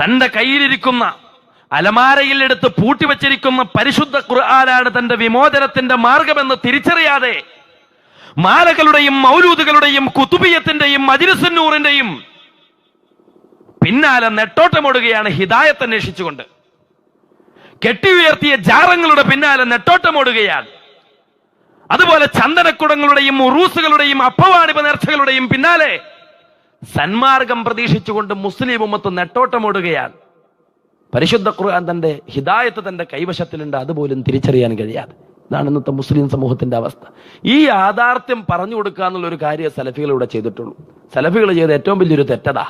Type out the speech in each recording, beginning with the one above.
തന്റെ കയ്യിലിരിക്കുന്ന അലമാരയിൽ എടുത്ത് പൂട്ടിവച്ചിരിക്കുന്ന പരിശുദ്ധ ഖുർആനാണ് തന്റെ വിമോചനത്തിന്റെ മാർഗമെന്ന് തിരിച്ചറിയാതെ മാലകളുടെയും മൗലൂദുകളുടെയും കുത്തുബിയത്തിന്റെയും മജിരസന്നൂറിന്റെയും പിന്നാലെ നെട്ടോട്ടമോടുകയാണ് ഹിദായത്ത് അന്വേഷിച്ചുകൊണ്ട്. കെട്ടി ഉയർത്തിയ ജാറങ്ങളുടെ പിന്നാലെ നെട്ടോട്ടമോടുകയാണ്. അതുപോലെ ചന്ദനക്കുടങ്ങളുടെയും ഉറൂസുകളുടെയും അപ്പവാണിപ നേർച്ചകളുടെയും പിന്നാലെ സന്മാർഗം പ്രതീക്ഷിച്ചുകൊണ്ട് മുസ്ലിം ഉമ്മത്ത് നെട്ടോട്ടമോടുകയാണ്. പരിശുദ്ധ ഖുർആൻ തന്റെ ഹിദായത്ത് തന്റെ കൈവശത്തിലുണ്ട് അതുപോലും തിരിച്ചറിയാൻ കഴിയാതെ. ഇതാണ് ഇന്നത്തെ മുസ്ലിം സമൂഹത്തിന്റെ അവസ്ഥ. ഈ യാഥാർത്ഥ്യം പറഞ്ഞു കൊടുക്കുക എന്നുള്ള ഒരു കാര്യം സലഫികളിവിടെ ചെയ്തിട്ടുള്ളൂ. സലഫികൾ ചെയ്ത ഏറ്റവും വലിയൊരു തെറ്റതാ.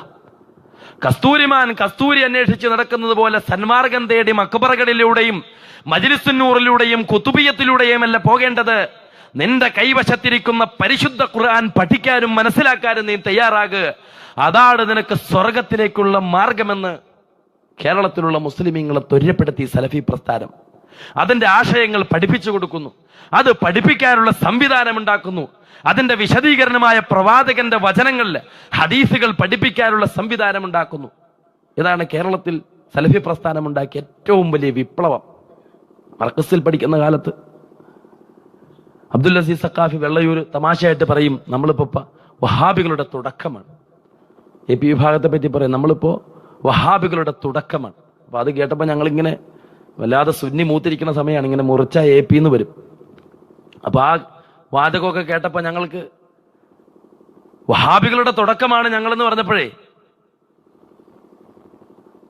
കസ്തൂരിമാൻ കസ്തൂരി അന്വേഷിച്ച് നടക്കുന്നത് പോലെ സന്മാർഗം തേടി മക്ബറകളിലൂടെയും മജിലിസുന്നൂറിലൂടെയും കുത്തുബിയത്തിലൂടെയും അല്ല പോകേണ്ടത്. നിന്റെ കൈവശത്തിരിക്കുന്ന പരിശുദ്ധ ഖുർആൻ പഠിക്കാനും മനസ്സിലാക്കാനും നീ തയ്യാറാകുക അതാണ് നിനക്ക് സ്വർഗത്തിലേക്കുള്ള മാർഗമെന്ന് കേരളത്തിലുള്ള മുസ്ലിമീങ്ങളെ ത്വര്യപ്പെടുത്തി സലഫി പ്രസ്ഥാനം. അതിന്റെ ആശയങ്ങൾ പഠിപ്പിച്ചു കൊടുക്കുന്നു. അത് പഠിപ്പിക്കാനുള്ള സംവിധാനം ഉണ്ടാക്കുന്നു അതിന്റെ വിശദീകരണമായ പ്രവാചകന്റെ വചനങ്ങളിൽ ഹദീസുകൾ പഠിപ്പിക്കാനുള്ള സംവിധാനം ഉണ്ടാക്കുന്നു ഇതാണ് കേരളത്തിൽ സലഫി പ്രസ്ഥാനം ഉണ്ടാക്കിയ ഏറ്റവും വലിയ വിപ്ലവം. മർക്കസിൽ പഠിക്കുന്ന കാലത്ത് അബ്ദുൽ അസീസ് സക്കാഫി വെള്ളയൂർ തമാശയായിട്ട് പറയും നമ്മളിപ്പോ വഹാബികളുടെ തുടക്കമാണ്. എ പി വിഭാഗത്തെ പറ്റി പറയും നമ്മളിപ്പോ വഹാബികളുടെ തുടക്കമാണ്. അപ്പൊ അത് കേട്ടപ്പോ ഞങ്ങളിങ്ങനെ വല്ലാതെ സുന്നി മൂത്തിരിക്കുന്ന സമയമാണ് ഇങ്ങനെ മുറിച്ച എ പി എന്ന് വരും. അപ്പോൾ ആ വാചകമൊക്കെ കേട്ടപ്പോൾ ഞങ്ങൾക്ക് വഹാബികളുടെ തുടക്കമാണ് ഞങ്ങളെന്ന് പറഞ്ഞപ്പോഴേ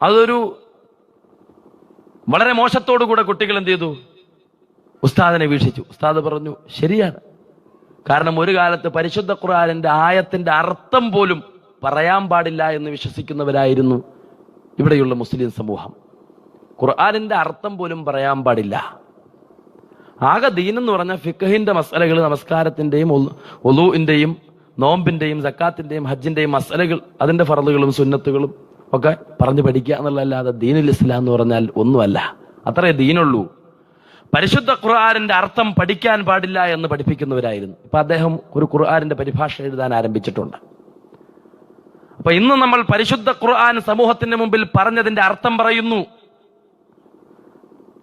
അതൊരു വളരെ മോശത്തോടു കൂടെ കുട്ടികൾ എന്ത് ചെയ്തു? ഉസ്താദിനെ വീക്ഷിച്ചു. ഉസ്താദ് പറഞ്ഞു ശരിയാണ്. കാരണം ഒരു കാലത്ത് പരിശുദ്ധ ഖുർആാനിന്റെ ആയത്തിന്റെ അർത്ഥം പോലും പറയാൻ പാടില്ല എന്ന് വിശ്വസിക്കുന്നവരായിരുന്നു ഇവിടെയുള്ള മുസ്ലിം സമൂഹം. ഖുർആാനിന്റെ അർത്ഥം പോലും പറയാൻ പാടില്ല. ആകെ ദീൻ എന്ന് പറഞ്ഞ ഫിഖഹിന്റെ മസലകൾ നമസ്കാരത്തിന്റെയും ഒലുവിന്റെയും നോമ്പിന്റെയും സക്കാത്തിന്റെയും ഹജ്ജിന്റെയും മസലകൾ അതിന്റെ ഫറലുകളും സുന്നത്തുകളും ഒക്കെ പറഞ്ഞു പഠിക്കുക എന്നുള്ളതല്ലാതെ ദീനുൽ ഇസ്ലാം എന്ന് പറഞ്ഞാൽ ഒന്നുമല്ല. അത്രേ ദീനുള്ളൂ. പരിശുദ്ധ ഖുർആാനിന്റെ അർത്ഥം പഠിക്കാൻ പാടില്ല എന്ന് പഠിപ്പിക്കുന്നവരായിരുന്നു. ഇപ്പൊ അദ്ദേഹം ഒരു ഖുർആാനിന്റെ പരിഭാഷ എഴുതാൻ ആരംഭിച്ചിട്ടുണ്ട്. അപ്പൊ ഇന്ന് നമ്മൾ പരിശുദ്ധ ഖുർആൻ സമൂഹത്തിന്റെ മുമ്പിൽ പറഞ്ഞതിന്റെ അർത്ഥം പറയുന്നു.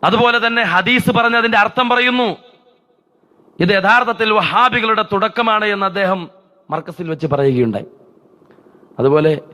അതുപോലെ തന്നെ ഹദീസ് പറഞ്ഞതിന്റെ അർത്ഥം പറയുന്നു. ഇത് യഥാർത്ഥത്തിൽ വഹാബികളുടെ തുടക്കമാണ് എന്ന് അദ്ദേഹം മർക്കസിൽ വെച്ച് പറയുകയുണ്ടായി. അതുപോലെ